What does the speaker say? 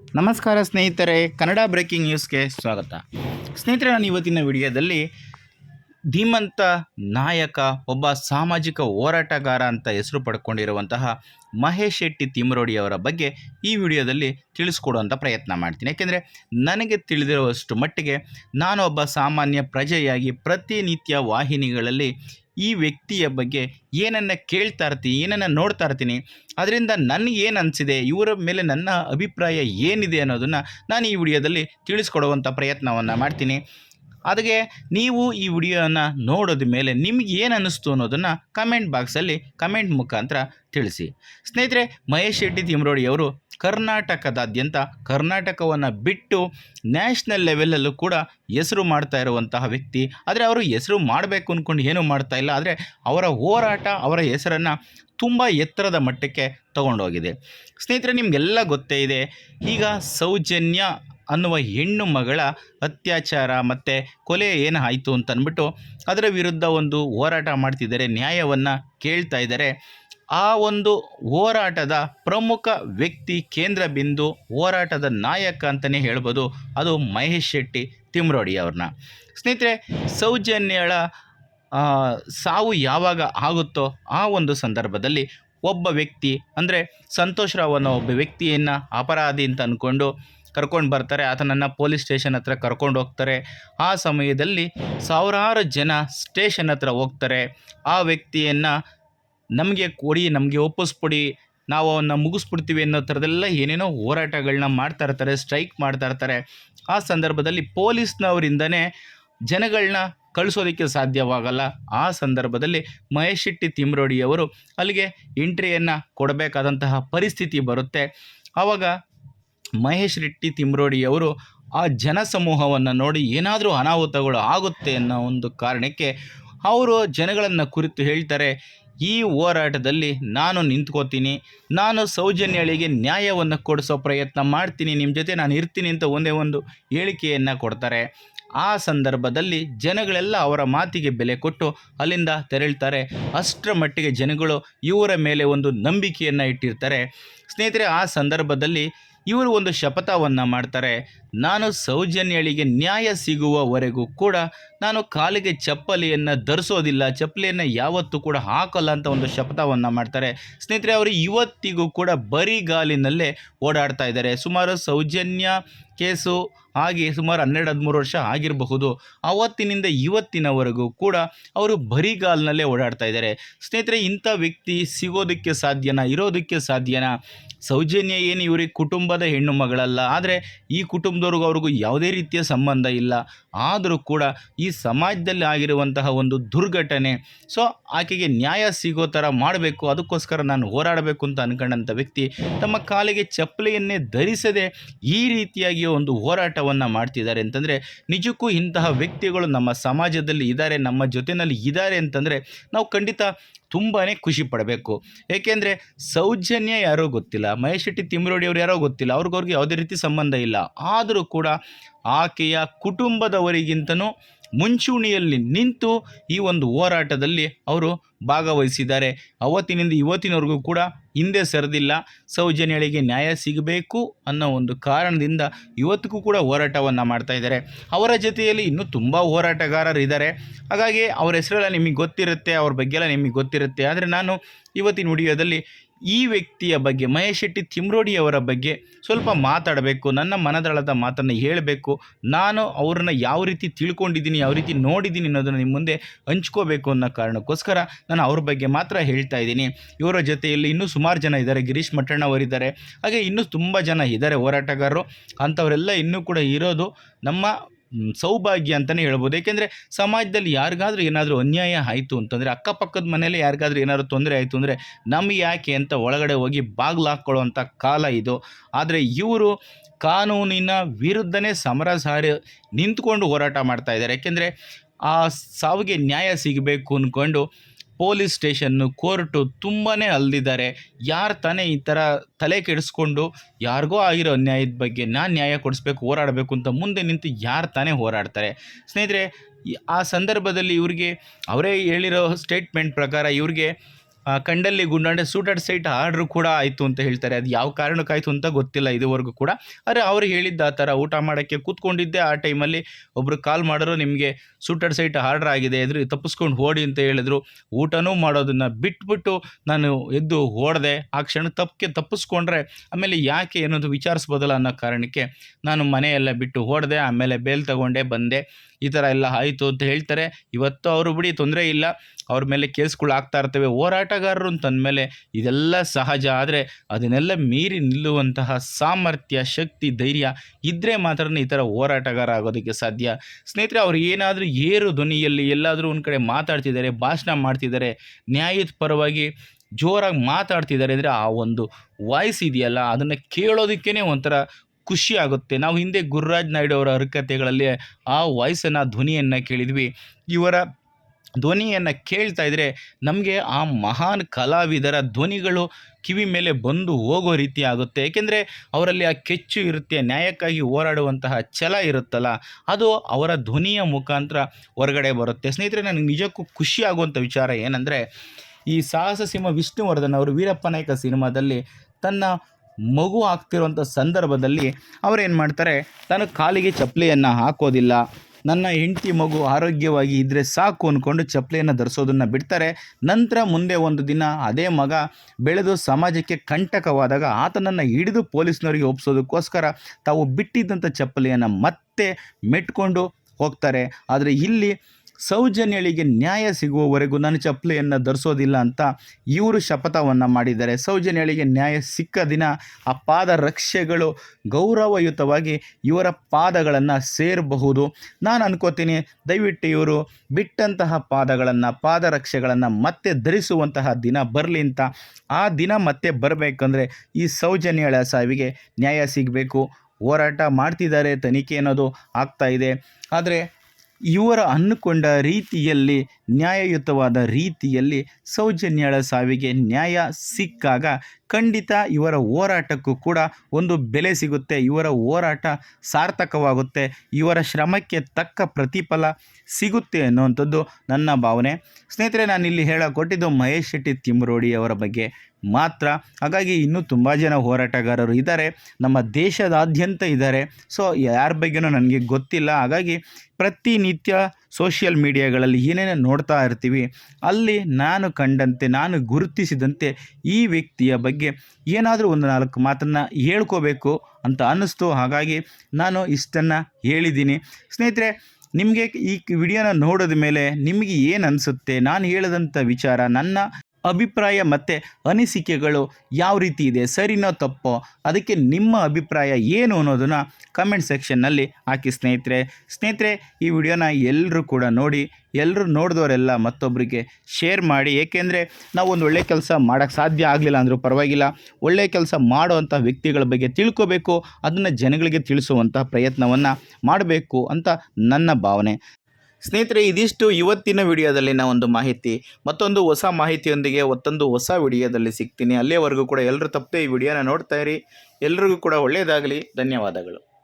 ನಮಸ್ಕಾರ ಸ್ನೇಹಿತರೆ ಕನ್ನಡ ಬ್ರೇಕಿಂಗ್ ನ್ಯೂಸ್ಗೆ ಸ್ವಾಗತ. ಸ್ನೇಹಿತರೆ ನಾನು ಇವತ್ತಿನ ವಿಡಿಯೋದಲ್ಲಿ ಧೀಮಂತ ನಾಯಕ, ಒಬ್ಬ ಸಾಮಾಜಿಕ ಹೋರಾಟಗಾರ ಅಂತ ಹೆಸರು ಪಡ್ಕೊಂಡಿರುವಂತಹ ಮಹೇಶ್ ಶೆಟ್ಟಿ ತಿಮ್ರೋಡಿ ಅವರ ಬಗ್ಗೆ ಈ ವಿಡಿಯೋದಲ್ಲಿ ತಿಳಿಸ್ಕೊಡುವಂಥ ಪ್ರಯತ್ನ ಮಾಡ್ತೀನಿ. ಯಾಕೆಂದರೆ ನನಗೆ ತಿಳಿದಿರುವಷ್ಟು ಮಟ್ಟಿಗೆ ನಾನು ಒಬ್ಬ ಸಾಮಾನ್ಯ ಪ್ರಜೆಯಾಗಿ ಪ್ರತಿನಿತ್ಯ ವಾಹಿನಿಗಳಲ್ಲಿ ಈ ವ್ಯಕ್ತಿಯ ಬಗ್ಗೆ ಏನನ್ನ ಕೇಳ್ತಾ ಇರ್ತೀನಿ, ಏನನ್ನ ನೋಡ್ತಾ ಇರ್ತೀನಿ, ಅದರಿಂದ ನನಗೆ ಏನು ಅನಿಸಿದೆ, ಇವರ ಮೇಲೆ ನನ್ನ ಅಭಿಪ್ರಾಯ ಏನಿದೆ ಅನ್ನೋದನ್ನು ನಾನು ಈ ವಿಡಿಯೋದಲ್ಲಿ ತಿಳಿಸ್ಕೊಡುವಂಥ ಪ್ರಯತ್ನವನ್ನು ಮಾಡ್ತೀನಿ. ಅದಕ್ಕೆ ನೀವು ಈ ವಿಡಿಯೋನ ನೋಡೋದ ಮೇಲೆ ನಿಮ್ಗೆ ಏನು ಅನ್ನಿಸ್ತು ಅನ್ನೋದನ್ನು ಕಮೆಂಟ್ ಬಾಕ್ಸಲ್ಲಿ ಕಮೆಂಟ್ ಮುಖಾಂತರ ತಿಳಿಸಿ. ಸ್ನೇಹಿತರೆ, ಮಹೇಶ್ ಶೆಟ್ಟಿ ತಿಮ್ರೋಡಿ ಅವರು ಕರ್ನಾಟಕದಾದ್ಯಂತ ಕರ್ನಾಟಕವನ್ನು ಬಿಟ್ಟು ನ್ಯಾಷನಲ್ ಲೆವೆಲಲ್ಲೂ ಕೂಡ ಹೆಸರು ಮಾಡ್ತಾ ಇರುವಂತಹ ವ್ಯಕ್ತಿ. ಆದರೆ ಅವರು ಹೆಸರು ಮಾಡಬೇಕು ಅಂದ್ಕೊಂಡು ಏನೂ ಮಾಡ್ತಾ ಇಲ್ಲ. ಆದರೆ ಅವರ ಹೋರಾಟ, ಅವರ ಹೆಸರನ್ನು ತುಂಬ ಎತ್ತರದ ಮಟ್ಟಕ್ಕೆ ತಗೊಂಡೋಗಿದೆ. ಸ್ನೇಹಿತರೆ, ನಿಮಗೆಲ್ಲ ಗೊತ್ತೇ ಇದೆ. ಈಗ ಸೌಜನ್ಯ ಅನ್ನುವ ಹೆಣ್ಣು ಮಗಳ ಅತ್ಯಾಚಾರ ಮತ್ತು ಕೊಲೆ ಏನು ಆಯಿತು ಅಂತ ಅಂದ್ಬಿಟ್ಟು ಅದರ ವಿರುದ್ಧ ಒಂದು ಹೋರಾಟ ಮಾಡ್ತಿದ್ದಾರೆ, ನ್ಯಾಯವನ್ನು ಕೇಳ್ತಾ ಇದ್ದಾರೆ. ಆ ಒಂದು ಹೋರಾಟದ ಪ್ರಮುಖ ವ್ಯಕ್ತಿ ಕೇಂದ್ರ ಬಿಂದು ಹೋರಾಟದ ನಾಯಕ ಅಂತಲೇ ಹೇಳ್ಬೋದು. ಅದು ಮಹೇಶ್ ಶೆಟ್ಟಿ ತಿಮ್ರೋಡಿ ಅವ್ರನ್ನ. ಸ್ನೇಹಿತರೆ, ಸೌಜನ್ಯಳ ಸಾವು ಯಾವಾಗ ಆಗುತ್ತೋ ಆ ಒಂದು ಸಂದರ್ಭದಲ್ಲಿ ಒಬ್ಬ ವ್ಯಕ್ತಿ ಅಂದರೆ ಸಂತೋಷ್ ರಾವ್ ಅನ್ನೋ ಒಬ್ಬ ವ್ಯಕ್ತಿಯನ್ನು ಅಪರಾಧಿ ಅಂತ ಅಂದ್ಕೊಂಡು ಕರ್ಕೊಂಡು ಬರ್ತಾರೆ ಆತನನ್ನು ಪೊಲೀಸ್ ಸ್ಟೇಷನ್ ಹತ್ರ ಕರ್ಕೊಂಡು ಹೋಗ್ತಾರೆ. ಆ ಸಮಯದಲ್ಲಿ ಸಾವಿರಾರು ಜನ ಸ್ಟೇಷನ್ ಹತ್ರ ಹೋಗ್ತಾರೆ. ಆ ವ್ಯಕ್ತಿಯನ್ನು ನಮಗೆ ಕೊಡಿ, ನಮಗೆ ಒಪ್ಪಿಸ್ಬಿಡಿ ನಾವು ಅವನ್ನ ಮುಗಿಸ್ಬಿಡ್ತೀವಿ ಅನ್ನೋ ಥರದೆಲ್ಲ ಏನೇನೋ ಹೋರಾಟಗಳನ್ನ ಮಾಡ್ತಾ ಇರ್ತಾರೆ, ಸ್ಟ್ರೈಕ್ ಮಾಡ್ತಾ ಇರ್ತಾರೆ. ಆ ಸಂದರ್ಭದಲ್ಲಿ ಪೊಲೀಸ್ನವರಿಂದನೇ ಜನಗಳನ್ನ ಕಳಿಸೋದಕ್ಕೆ ಸಾಧ್ಯವಾಗಲ್ಲ. ಆ ಸಂದರ್ಭದಲ್ಲಿ ಮಹೇಶ್ ಶೆಟ್ಟಿ ತಿಮ್ರೋಡಿಯವರು ಅಲ್ಲಿಗೆ ಎಂಟ್ರಿಯನ್ನು ಕೊಡಬೇಕಾದಂತಹ ಪರಿಸ್ಥಿತಿ ಬರುತ್ತೆ. ಆವಾಗ ಮಹೇಶ್ ರೆಟ್ಟಿ ತಿಮ್ರೋಡಿ ಅವರು ಆ ಜನಸಮೂಹವನ್ನು ನೋಡಿ ಏನಾದರೂ ಅನಾಹುತಗಳು ಆಗುತ್ತೆ ಅನ್ನೋ ಒಂದು ಕಾರಣಕ್ಕೆ ಅವರು ಜನಗಳನ್ನು ಕುರಿತು ಹೇಳ್ತಾರೆ, ಈ ಹೋರಾಟದಲ್ಲಿ ನಾನು ನಿಂತ್ಕೋತೀನಿ, ನಾನು ಸೌಜನ್ಯಳಿಗೆ ನ್ಯಾಯವನ್ನು ಕೊಡಿಸೋ ಪ್ರಯತ್ನ ಮಾಡ್ತೀನಿ ನಿಮ್ಮ ಜೊತೆ ನಾನು ಇರ್ತೀನಿ ಅಂತ ಒಂದೇ ಒಂದು ಹೇಳಿಕೆಯನ್ನು ಕೊಡ್ತಾರೆ. ಆ ಸಂದರ್ಭದಲ್ಲಿ ಜನಗಳೆಲ್ಲ ಅವರ ಮಾತಿಗೆ ಬೆಲೆ ಕೊಟ್ಟು ಅಲ್ಲಿಂದ ತೆರಳ್ತಾರೆ. ಅಷ್ಟರ ಮಟ್ಟಿಗೆ ಜನಗಳು ಇವರ ಮೇಲೆ ಒಂದು ನಂಬಿಕೆಯನ್ನು ಇಟ್ಟಿರ್ತಾರೆ. ಸ್ನೇಹಿತರೆ, ಆ ಸಂದರ್ಭದಲ್ಲಿ ಇವರು ಒಂದು ಶಪಥವನ್ನು ಮಾಡ್ತಾರೆ. ನಾನು ಸೌಜನ್ಯಳಿಗೆ ನ್ಯಾಯ ಸಿಗುವವರೆಗೂ ಕೂಡ ನಾನು ಕಾಲಿಗೆ ಚಪ್ಪಲಿಯನ್ನು ಧರಿಸೋದಿಲ್ಲ, ಚಪ್ಪಲಿಯನ್ನು ಯಾವತ್ತೂ ಕೂಡ ಹಾಕಲ್ಲ ಅಂತ ಒಂದು ಶಪಥವನ್ನು ಮಾಡ್ತಾರೆ. ಸ್ನೇಹಿತರೆ, ಅವರು ಇವತ್ತಿಗೂ ಕೂಡ ಬರಿಗಾಲಿನಲ್ಲೇ ಓಡಾಡ್ತಾ ಇದ್ದಾರೆ. ಸುಮಾರು ಸೌಜನ್ಯ ಕೇಸು ಆಗಿ ಸುಮಾರು ಹನ್ನೆರಡು, ಹದಿಮೂರು ವರ್ಷ ಆಗಿರಬಹುದು. ಆವತ್ತಿನಿಂದ ಇವತ್ತಿನವರೆಗೂ ಕೂಡ ಅವರು ಬರಿಗಾಲಿನಲ್ಲೇ ಓಡಾಡ್ತಾ ಇದ್ದಾರೆ. ಸ್ನೇಹಿತರೆ, ಇಂಥ ವ್ಯಕ್ತಿ ಸಿಗೋದಕ್ಕೆ ಸಾಧ್ಯನಾ? ಇರೋದಕ್ಕೆ ಸಾಧ್ಯನಾ? ಸೌಜನ್ಯ ಏನು ಇವರಿಗೆ ಕುಟುಂಬದ ಹೆಣ್ಣು ಮಗಳಲ್ಲ. ಆದರೆ ಈ ಕುಟುಂಬದವ್ರಿಗೂ ಅವ್ರಿಗೂ ಯಾವುದೇ ರೀತಿಯ ಸಂಬಂಧ ಇಲ್ಲ. ಆದರೂ ಕೂಡ ಈ ಸಮಾಜದಲ್ಲಿ ಆಗಿರುವಂತಹ ಒಂದು ದುರ್ಘಟನೆ, ಸೊ ಆಕೆಗೆ ನ್ಯಾಯ ಸಿಗೋ ಥರ ಮಾಡಬೇಕು. ಅದಕ್ಕೋಸ್ಕರ ನಾನು ಹೋರಾಡಬೇಕು ಅಂತ ಅನ್ಕೊಂಡಂಥ ವ್ಯಕ್ತಿ ತಮ್ಮ ಕಾಲಿಗೆ ಚಪ್ಪಲಿಯನ್ನೇ ಧರಿಸದೆ ಈ ರೀತಿಯಾಗಿ ಒಂದು ಹೋರಾಟವನ್ನು ಮಾಡ್ತಿದ್ದಾರೆ ಅಂತಂದರೆ, ನಿಜಕ್ಕೂ ಇಂತಹ ವ್ಯಕ್ತಿಗಳು ನಮ್ಮ ಸಮಾಜದಲ್ಲಿ ಇದ್ದಾರೆ, ನಮ್ಮ ಜೊತೆಯಲ್ಲಿ ಇದ್ದಾರೆ ಅಂತಂದರೆ, ನಾವು ಖಂಡಿತ ತುಂಬಾ ಖುಷಿ ಪಡಬೇಕು. ಏಕೆಂದರೆ, ಸೌಜನ್ಯ ಯಾರೋ ಗೊತ್ತಿಲ್ಲ, ಮಹೇಶ್ ಶೆಟ್ಟಿ ತಿಮ್ರೋಡಿ ಅವ್ರು ಯಾರೋ ಗೊತ್ತಿಲ್ಲ ಅವ್ರಿಗವ್ರಿಗೆ ಯಾವುದೇ ರೀತಿ ಸಂಬಂಧ ಇಲ್ಲ. ಆದರೂ ಕೂಡ ಆಕೆಯ ಕುಟುಂಬದವರಿಗಿಂತನೂ ಮುಂಚೂಣಿಯಲ್ಲಿ ನಿಂತು ಈ ಒಂದು ಹೋರಾಟದಲ್ಲಿ ಅವರು ಭಾಗವಹಿಸಿದ್ದಾರೆ. ಅವತ್ತಿನಿಂದ ಇವತ್ತಿನವರೆಗೂ ಕೂಡ ಹಿಂದೆ ಸರಿದಿಲ್ಲ. ಸೌಜನ್ಯಗಳಿಗೆ ನ್ಯಾಯ ಸಿಗಬೇಕು ಅನ್ನೋ ಒಂದು ಕಾರಣದಿಂದ ಇವತ್ತಿಗೂ ಕೂಡ ಹೋರಾಟವನ್ನು ಮಾಡ್ತಾ ಇದ್ದಾರೆ. ಅವರ ಜೊತೆಯಲ್ಲಿ ಇನ್ನೂ ತುಂಬ ಹೋರಾಟಗಾರರು ಇದ್ದಾರೆ. ಹಾಗಾಗಿ ಅವರ ಹೆಸರೆಲ್ಲ ನಿಮಗೆ ಗೊತ್ತಿರುತ್ತೆ, ಅವ್ರ ಬಗ್ಗೆ ಎಲ್ಲ ನಿಮಗೆ ಗೊತ್ತಿರುತ್ತೆ. ಆದರೆ ನಾನು ಇವತ್ತಿನ ವಿಡಿಯೋದಲ್ಲಿ ಈ ವ್ಯಕ್ತಿಯ ಬಗ್ಗೆ, ಮಹೇಶ್ ಶೆಟ್ಟಿ ತಿಮ್ರೋಡಿಯವರ ಬಗ್ಗೆ ಸ್ವಲ್ಪ ಮಾತಾಡಬೇಕು, ನನ್ನ ಮನದಳದ ಮಾತನ್ನು ಹೇಳಬೇಕು, ನಾನು ಅವ್ರನ್ನ ಯಾವ ರೀತಿ ತಿಳ್ಕೊಂಡಿದ್ದೀನಿ, ಯಾವ ರೀತಿ ನೋಡಿದ್ದೀನಿ ಅನ್ನೋದನ್ನು ನಿಮ್ಮ ಮುಂದೆ ಹಂಚ್ಕೋಬೇಕು ಅನ್ನೋ ಕಾರಣಕ್ಕೋಸ್ಕರ ನಾನು ಅವ್ರ ಬಗ್ಗೆ ಮಾತ್ರ ಹೇಳ್ತಾ ಇದ್ದೀನಿ. ಇವರ ಜೊತೆಯಲ್ಲಿ ಇನ್ನೂ ಸುಮಾರು ಜನ ಇದ್ದಾರೆ, ಗಿರೀಶ್ ಮಟ್ಟಣ್ಣವರಿದ್ದಾರೆ ಹಾಗೆ ಇನ್ನೂ ತುಂಬ ಜನ ಇದ್ದಾರೆ ಹೋರಾಟಗಾರರು. ಅಂಥವರೆಲ್ಲ ಇನ್ನೂ ಕೂಡ ಇರೋದು ನಮ್ಮ ಸೌಭಾಗ್ಯ ಅಂತಲೇ ಹೇಳ್ಬೋದು. ಏಕೆಂದರೆ ಸಮಾಜದಲ್ಲಿ ಯಾರಿಗಾದ್ರೂ ಏನಾದರೂ ಅನ್ಯಾಯ ಆಯಿತು ಅಂತಂದರೆ, ಅಕ್ಕಪಕ್ಕದ ಮನೇಲಿ ಯಾರಿಗಾದ್ರೂ ಏನಾದರೂ ತೊಂದರೆ ಆಯಿತು ಅಂದರೆ, ನಮಗೆ ಯಾಕೆ ಅಂತ ಒಳಗಡೆ ಹೋಗಿ ಬಾಗಿಲು ಹಾಕ್ಕೊಳ್ಳುವಂಥ ಕಾಲ ಇದು. ಆದರೆ ಇವರು ಕಾನೂನಿನ ವಿರುದ್ಧನೇ ಸಮರ ಸಾರಿ ನಿಂತ್ಕೊಂಡು ಹೋರಾಟ ಮಾಡ್ತಾ ಇದ್ದಾರೆ. ಯಾಕೆಂದರೆ ಆ ಸಾವಿಗೆ ನ್ಯಾಯ ಸಿಗಬೇಕು ಅಂದ್ಕೊಂಡು ಪೊಲೀಸ್ ಸ್ಟೇಷನ್ನು ಕೋರ್ಟು ತುಂಬಾ ಅಲ್ದಿದ್ದಾರೆ. ಯಾರು ತಾನೇ ಈ ಥರ ತಲೆ ಕೆಡಿಸ್ಕೊಂಡು ಯಾರಿಗೋ ಆಗಿರೋ ಅನ್ಯಾಯದ ಬಗ್ಗೆ ನಾನು ನ್ಯಾಯ ಕೊಡಿಸ್ಬೇಕು, ಹೋರಾಡಬೇಕು ಅಂತ ಮುಂದೆ ನಿಂತು ಯಾರು ತಾನೇ ಹೋರಾಡ್ತಾರೆ. ಸ್ನೇಹಿತರೆ ಆ ಸಂದರ್ಭದಲ್ಲಿ ಇವ್ರಿಗೆ ಅವರೇ ಹೇಳಿರೋ ಸ್ಟೇಟ್ಮೆಂಟ್ ಪ್ರಕಾರ ಇವ್ರಿಗೆ ಕಂಡಲ್ಲಿ ಗುಂಡಾಂಡೆ ಸೂಟೆಡ್ ಸೈಟ್ ಆರ್ಡ್ರ್ ಕೂಡ ಆಯಿತು ಅಂತ ಹೇಳ್ತಾರೆ. ಅದು ಯಾವ ಕಾರಣಕ್ಕಾಯಿತು ಅಂತ ಗೊತ್ತಿಲ್ಲ ಇದುವರೆಗೂ ಕೂಡ. ಆದರೆ ಅವ್ರು ಹೇಳಿದ್ದ ಆ ಥರ ಊಟ ಮಾಡೋಕ್ಕೆ ಕೂತ್ಕೊಂಡಿದ್ದೆ. ಆ ಟೈಮಲ್ಲಿ ಒಬ್ಬರು ಕಾಲ್ ಮಾಡಿದ್ರು, ನಿಮಗೆ ಸೂಟೆಡ್ ಸೈಟ್ ಆರ್ಡ್ರ್ ಆಗಿದೆ. ಎದುರು ತಪ್ಪಿಸ್ಕೊಂಡು ಓಡಿ ಅಂತ ಹೇಳಿದ್ರು. ಊಟನೂ ಮಾಡೋದನ್ನು ಬಿಟ್ಬಿಟ್ಟು ನಾನು ಎದ್ದು ಓಡಿದೆ. ಆ ಕ್ಷಣ ತಪ್ಪಕ್ಕೆ ತಪ್ಪಿಸ್ಕೊಂಡ್ರೆ ಆಮೇಲೆ ಯಾಕೆ ಅನ್ನೋದು ವಿಚಾರಿಸ್ಬೋದಲ್ಲ ಅನ್ನೋ ಕಾರಣಕ್ಕೆ ನಾನು ಮನೆಯೆಲ್ಲ ಬಿಟ್ಟು ಓಡಿದೆ. ಆಮೇಲೆ ಬೇಲ್ ತಗೊಂಡೆ, ಬಂದೆ. ಈ ಥರ ಎಲ್ಲ ಆಯಿತು ಅಂತ ಹೇಳ್ತಾರೆ. ಇವತ್ತು ಅವರು ಬಿಡಿ ತೊಂದರೆ ಇಲ್ಲ. ಅವ್ರ ಮೇಲೆ ಕೇಸ್ಗಳು ಆಗ್ತಾ ಇರ್ತವೆ. ಹೋರಾಟಗಾರರು ಅಂತಂದಮೇಲೆ ಇದೆಲ್ಲ ಸಹಜ. ಆದರೆ ಅದನ್ನೆಲ್ಲ ಮೀರಿ ನಿಲ್ಲುವಂತಹ ಸಾಮರ್ಥ್ಯ, ಶಕ್ತಿ, ಧೈರ್ಯ ಇದ್ದರೆ ಮಾತ್ರ ಈ ಥರ ಹೋರಾಟಗಾರ ಆಗೋದಕ್ಕೆ ಸಾಧ್ಯ. ಸ್ನೇಹಿತರೆ, ಅವ್ರು ಏನಾದರೂ ಏರು ಧ್ವನಿಯಲ್ಲಿ ಎಲ್ಲಾದರೂ ಒಂದು ಕಡೆ ಮಾತಾಡ್ತಿದ್ದಾರೆ, ಭಾಷಣ ಮಾಡ್ತಿದ್ದಾರೆ, ನ್ಯಾಯದ ಪರವಾಗಿ ಜೋರಾಗಿ ಮಾತಾಡ್ತಿದ್ದಾರೆ ಅಂದರೆ ಆ ಒಂದು ವಾಯ್ಸ್ ಇದೆಯಲ್ಲ, ಅದನ್ನು ಕೇಳೋದಕ್ಕೇ ಒಂಥರ ಖುಷಿ ಆಗುತ್ತೆ. ನಾವು ಹಿಂದೆ ಗುರುರಾಜ್ ನಾಯ್ಡು ಅವರ ಹರಕತೆಗಳಲ್ಲಿ ಆ ವಾಯ್ಸನ್ನು, ಧ್ವನಿಯನ್ನು ಕೇಳಿದ್ವಿ. ಇವರ ಧ್ವನಿಯನ್ನು ಕೇಳ್ತಾ ಇದ್ದರೆ ನಮಗೆ ಆ ಮಹಾನ್ ಕಲಾವಿದರ ಧ್ವನಿಗಳು ಕಿವಿ ಮೇಲೆ ಬಂದು ಹೋಗೋ ರೀತಿ ಆಗುತ್ತೆ. ಏಕೆಂದರೆ ಅವರಲ್ಲಿ ಆ ಕೆಚ್ಚು ಇರುತ್ತೆ, ನ್ಯಾಯಕ್ಕಾಗಿ ಹೋರಾಡುವಂತಹ ಛಲ ಇರುತ್ತಲ್ಲ, ಅದು ಅವರ ಧ್ವನಿಯ ಮುಖಾಂತರ ಹೊರಗಡೆ ಬರುತ್ತೆ. ಸ್ನೇಹಿತರೆ, ನನಗೆ ನಿಜಕ್ಕೂ ಖುಷಿ ಆಗುವಂಥ ವಿಚಾರ ಏನಂದರೆ, ಈ ಸಾಹಸ ಸಿಂಹ ವಿಷ್ಣುವರ್ಧನ್ ಅವರು, ವೀರಪ್ಪ ನಾಯಕ ಸಿನಿಮಾದಲ್ಲಿ ತನ್ನ ಮಗು ಆಗ್ತಿರುವಂಥ ಸಂದರ್ಭದಲ್ಲಿ ಅವರೇನು ಮಾಡ್ತಾರೆ? ತನ್ನ ಕಾಲಿಗೆ ಚಪ್ಪಲಿಯನ್ನು ಹಾಕೋದಿಲ್ಲ. ನನ್ನ ಹೆಂಡತಿ ಮಗು ಆರೋಗ್ಯವಾಗಿ ಇದ್ದರೆ ಸಾಕು ಅಂದ್ಕೊಂಡು ಚಪ್ಪಲಿಯನ್ನು ಧರಿಸೋದನ್ನು ಬಿಡ್ತಾರೆ. ನಂತರ ಮುಂದೆ ಒಂದು ದಿನ ಅದೇ ಮಗ ಬೆಳೆದು ಸಮಾಜಕ್ಕೆ ಕಂಟಕವಾದಾಗ ಆತನನ್ನು ಹಿಡಿದು ಪೊಲೀಸ್ನವರಿಗೆ ಒಪ್ಪಿಸೋದಕ್ಕೋಸ್ಕರ ತಾವು ಬಿಟ್ಟಿದ್ದಂಥ ಚಪ್ಪಲಿಯನ್ನು ಮತ್ತೆ ಮೆಟ್ಕೊಂಡು ಹೋಗ್ತಾರೆ. ಆದರೆ ಇಲ್ಲಿ ಸೌಜನ್ಯಳಿಗೆ ನ್ಯಾಯ ಸಿಗುವವರೆಗೂ ನಾನು ಚಪ್ಪಲಿಯನ್ನು ಧರಿಸೋದಿಲ್ಲ ಅಂತ ಇವರು ಶಪಥವನ್ನು ಮಾಡಿದ್ದಾರೆ. ಸೌಜನ್ಯಳಿಗೆ ನ್ಯಾಯ ಸಿಕ್ಕ ದಿನ ಆ ಪಾದ ರಕ್ಷೆಗಳು ಗೌರವಯುತವಾಗಿ ಇವರ ಪಾದಗಳನ್ನು ಸೇರಬಹುದು. ನಾನು ಅನ್ಕೋತೀನಿ, ದಯವಿಟ್ಟು ಇವರು ಬಿಟ್ಟಂತಹ ಪಾದಗಳನ್ನು ಪಾದರಕ್ಷೆಗಳನ್ನು ಮತ್ತೆ ಧರಿಸುವಂತಹ ದಿನ ಬರಲಿ ಅಂತ. ಆ ದಿನ ಮತ್ತೆ ಬರಬೇಕಂದ್ರೆ ಈ ಸೌಜನ್ಯಳ ಸಾವಿಗೆ ನ್ಯಾಯ ಸಿಗಬೇಕು. ಹೋರಾಟ ಮಾಡ್ತಿದ್ದಾರೆ ತನಿಖೆ ಅನ್ನೋದು ಆಗ್ತಾ ಇದೆ. ಆದರೆ ಇವರ ಅನ್ನುಕೊಂಡ ರೀತಿಯಲ್ಲಿ, ನ್ಯಾಯಯುತವಾದ ರೀತಿಯಲ್ಲಿ ಸೌಜನ್ಯಳ ಸಾವಿಗೆ ನ್ಯಾಯ ಸಿಕ್ಕಾಗ ಖಂಡಿತ ಇವರ ಹೋರಾಟಕ್ಕೂ ಕೂಡ ಒಂದು ಬೆಲೆ ಸಿಗುತ್ತೆ. ಇವರ ಹೋರಾಟ ಸಾರ್ಥಕವಾಗುತ್ತೆ. ಇವರ ಶ್ರಮಕ್ಕೆ ತಕ್ಕ ಪ್ರತಿಫಲ ಸಿಗುತ್ತೆ ಅನ್ನುವಂಥದ್ದು ನನ್ನ ಭಾವನೆ. ಸ್ನೇಹಿತರೆ, ನಾನಿಲ್ಲಿ ಹೇಳಕೊಟ್ಟಿದ್ದು ಮಹೇಶ್ ಶೆಟ್ಟಿ ತಿಮ್ರೋಡಿ ಅವರ ಬಗ್ಗೆ. ಮಾತ್ರ. ಹಾಗಾಗಿ ಇನ್ನೂ ತುಂಬ ಜನ ಹೋರಾಟಗಾರರು ಇದ್ದಾರೆ. ನಮ್ಮ ದೇಶದಾದ್ಯಂತ ಇದ್ದಾರೆ. ಸೊ ಯಾರ ಬಗ್ಗೆನೂ ನನಗೆ ಗೊತ್ತಿಲ್ಲ. ಹಾಗಾಗಿ ಪ್ರತಿನಿತ್ಯ ಸೋಷಿಯಲ್ ಮೀಡಿಯಾಗಳಲ್ಲಿ ಏನೇನು ನೋಡ್ತಾ ಇರ್ತೀವಿ. ಅಲ್ಲಿ ನಾನು ಕಂಡಂತೆ, ನಾನು ಗುರುತಿಸಿದಂತೆ ಈ ವ್ಯಕ್ತಿಯ ಬಗ್ಗೆ ಏನಾದರೂ ಒಂದು ನಾಲ್ಕು ಮಾತನ್ನು ಹೇಳ್ಕೋಬೇಕು ಅಂತ ಅನ್ನಿಸ್ತು. ಹಾಗಾಗಿ ನಾನು ಇಷ್ಟನ್ನು ಹೇಳಿದ್ದೀನಿ. ಸ್ನೇಹಿತರೆ, ನಿಮಗೆ ಈ ವಿಡಿಯೋನ ನೋಡಿದ ಮೇಲೆ ನಿಮಗೆ ಏನು ಅನಿಸುತ್ತೆ? ನಾನು ಹೇಳಿದಂಥ ವಿಚಾರ, ನನ್ನ ಅಭಿಪ್ರಾಯ ಮತ್ತು ಅನಿಸಿಕೆಗಳು ಯಾವ ರೀತಿ ಇದೆ, ಸರಿನೋ ತಪ್ಪೋ, ಅದಕ್ಕೆ ನಿಮ್ಮ ಅಭಿಪ್ರಾಯ ಏನು ಅನ್ನೋದನ್ನು ಕಮೆಂಟ್ ಸೆಕ್ಷನ್ನಲ್ಲಿ ಹಾಕಿ ಸ್ನೇಹಿತರೆ. ಸ್ನೇಹಿತರೆ, ಈ ವಿಡಿಯೋನ ಎಲ್ಲರೂ ಕೂಡ ನೋಡಿ ಎಲ್ಲರೂ ನೋಡಿದವರೆಲ್ಲ ಮತ್ತೊಬ್ಬರಿಗೆ ಶೇರ್ ಮಾಡಿ. ಏಕೆಂದರೆ ನಾವು ಒಂದು ಒಳ್ಳೆಯ ಕೆಲಸ ಮಾಡೋಕ್ಕೆ ಸಾಧ್ಯ ಆಗಲಿಲ್ಲ ಅಂದರೂ ಪರವಾಗಿಲ್ಲ. ಒಳ್ಳೆಯ ಕೆಲಸ ಮಾಡುವಂಥ ವ್ಯಕ್ತಿಗಳ ಬಗ್ಗೆ ತಿಳ್ಕೋಬೇಕು, ಅದನ್ನು ಜನಗಳಿಗೆ ತಿಳಿಸುವಂಥ ಪ್ರಯತ್ನವನ್ನು ಮಾಡಬೇಕು ಅಂತ ನನ್ನ ಭಾವನೆ. ಸ್ನೇಹಿತರೆ, ಇದಿಷ್ಟು ಇವತ್ತಿನ ವಿಡಿಯೋದಲ್ಲಿ ವಿಡಿಯೋದಲ್ಲಿನ ಒಂದು ಮಾಹಿತಿ, ಮತ್ತೊಂದು ಹೊಸ ಮಾಹಿತಿಯೊಂದಿಗೆ ಮತ್ತೊಂದು ಹೊಸ ವಿಡಿಯೋದಲ್ಲಿ ಸಿಗ್ತೀನಿ. ಅಲ್ಲಿಯವರೆಗೂ ಕೂಡ ಎಲ್ಲರೂ ತಪ್ಪದೆ ಈ ವಿಡಿಯೋನ ನೋಡ್ತಾ ಇರಿ. ಎಲ್ರಿಗೂ ಕೂಡ ಒಳ್ಳೆಯದಾಗಲಿ. ಧನ್ಯವಾದಗಳು.